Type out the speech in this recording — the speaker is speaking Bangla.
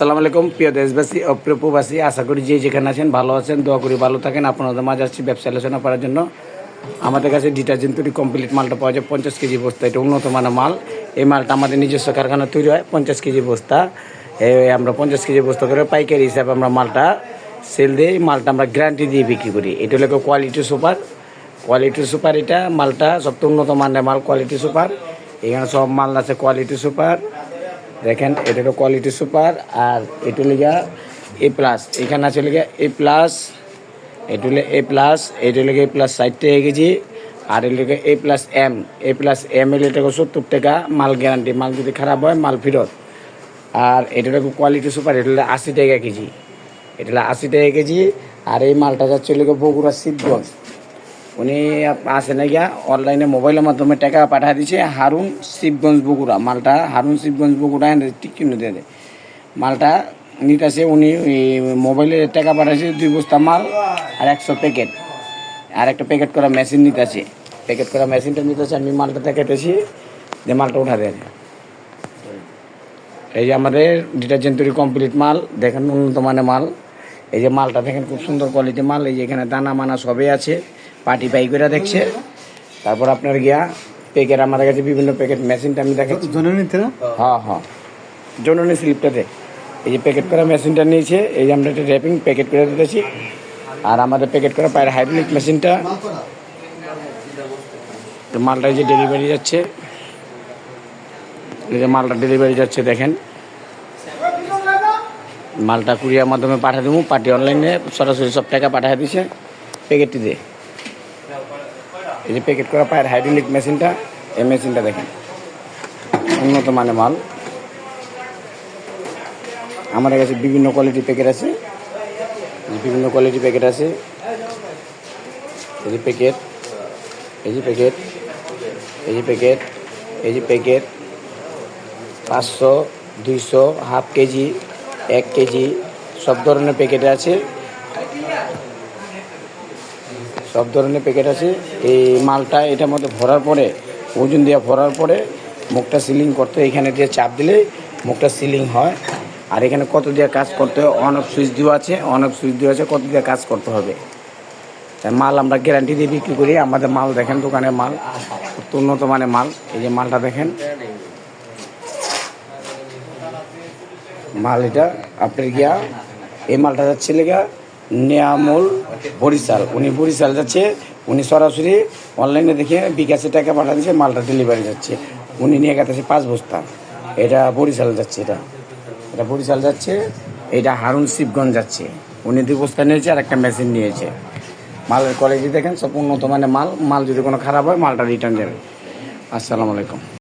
আসসালামু আলাইকুম, প্রিয় দেশবাসী ও প্রিয় প্রবাসী, আশা করি যে যেখানে আছেন ভালো আছেন, দোয়া করি ভালো থাকেন। আপনাদের মাঝে আসছি ব্যবসা আলোচনা করার জন্য। আমাদের কাছে ডিটারজেন্ট তৈরি কমপ্লিট মালটা পাওয়া যায় পঞ্চাশ কেজি বস্তা। এটা উন্নত মানের মাল। এই মালটা আমাদের নিজস্ব কারখানা তৈরি হয় পঞ্চাশ কেজি বস্তা। আমরা পঞ্চাশ কেজি বস্তা করে পাইকারি হিসাবে আমরা মালটা সেল দিই। মালটা আমরা গ্যারান্টি দিয়ে বিক্রি করি। এটা হলো কোয়ালিটি সুপার কোয়ালিটি সুপার এটা মালটা সবচেয়ে উন্নত মানের মাল কোয়ালিটি সুপার এখানে সব মাল আছে কোয়ালিটি সুপার দেখেন, এটা হলো কোয়ালিটি সুপার আর এটা লেগা এ প্লাস এখানে আছে লেগে এ প্লাস এটা এ প্লাস এটা লেগে এ প্লাস ষাট টাকা কেজি আর এটা লেগে A plus M A plus M L টাকা সত্তর টাকা, মাল গ্যারান্টি মাল যদি খারাপ হয়, মাল ফেরত। আর এটা হলো কোয়ালিটি সুপার এটা হলো আশি টাকা কেজি। এটা হলো আশি টাকা কেজি আর এই মালটা যাচ্ছে লেগে বগুড়া শিবগঞ্জ উনি আসে না গিয়া অনলাইনে মোবাইলের মাধ্যমে টাকা পাঠিয়ে দিছে। হারুন শিবগঞ্জ বগুড়া, মালটা হারুন শিবগঞ্জ বগুড়া ঠিক কিনে দিয়ে দেয় মালটা নিতেছে উনি মোবাইলে টাকা পাঠাইছে দুই বস্তা মাল আর একশো প্যাকেট আর একটা প্যাকেট করা মেশিন নিতেছে। প্যাকেট করা মেশিনটা নিতেছে, আমি মালটা দেখাইতেছি যে মালটা উঠা দেয় এই যে আমাদের ডিটারজেন্ট তৈরি কমপ্লিট মাল, দেখেন উন্নত মানের মাল। এই যে মালটা দেখেন খুব সুন্দর কোয়ালিটি মাল, এই যে এখানে দানা মানা সবই আছে। পাটি পাই করে দেখছে। তারপর আপনার গিয়া প্যাকেট আমার কাছে বিভিন্ন প্যাকেট মেশিনটা আমি দেখাচ্ছি। হ্যাঁ হ্যাঁ। জননী স্লিপটাতে এই যে প্যাকেট করা মেশিনটা নিয়েছে এই যে আমরা একটা র্যাপিং প্যাকেট করে দিতেছি। আর আমাদের প্যাকেট করা পায়ের হাইড্রোলিক মেশিনটা তো মালটা এই যে ডেলিভারি যাচ্ছে। এই যে মালটা ডেলিভারি যাচ্ছে দেখেন। মালটা কুরিয়ার মাধ্যমে পাঠিয়ে দেবো। পার্টি অনলাইনে সরাসরি সব টাকা পাঠিয়ে দিছে। প্যাকেটটি দিয়ে এই যে প্যাকেট করা পায়ের হাইড্রোলিক মেশিনটা এই মেশিনটা দেখেন। উন্নত মানের মাল। আমাদের কাছে বিভিন্ন কোয়ালিটির প্যাকেট আছে। বিভিন্ন কোয়ালিটির প্যাকেট আছে। এই যে প্যাকেট এই যে প্যাকেট এই যে প্যাকেট এই যে প্যাকেট পাঁচশো, দুইশো হাফ কেজি, এক কেজি, সব ধরনের প্যাকেটে আছে। সব ধরনের প্যাকেট আছে। এই মালটা এটার মধ্যে ভরার পরে, ওজন দিয়ে ভরার পরে মুখটা সিলিং করতে। এখানে দিয়ে চাপ দিলে মুখটা সিলিং হয়। আর এখানে কত দিয়ে কাজ করতে হয়? অন অফ সুইচ দেওয়া আছে অন অফ সুইচ দেওয়া আছে, কত দিয়ে কাজ করতে হবে? তাই মাল আমরা গ্যারান্টি দিয়ে বিক্রি করি। আমাদের মাল দেখেন, দোকানের মাল উন্নত মানের মাল। এই যে মালটা দেখেন। মাল এটা, আপনার গিয়া, এই মালটা যাচ্ছে লেগা নিয়ামুল বরিশাল। উনি বরিশাল যাচ্ছে, উনি সরাসরি অনলাইনে দেখে বিকাশে টাকা পাঠা দিচ্ছে মালটা ডেলিভারি যাচ্ছে। উনি নিয়ে গেছে পাঁচ বস্তা। এটা বরিশাল যাচ্ছে, এটা। এটা বরিশাল যাচ্ছে, এটা হারুন শিবগঞ্জ যাচ্ছে। উনি দুই বস্তা নিয়েছে আর একটা মেশিন নিয়েছে। মালের কোয়ালিটি দেখেন, সব উন্নত মানের মাল। মাল যদি কোনো খারাপ হয়, মালটা রিটার্ন যাবে। আসসালামু আলাইকুম।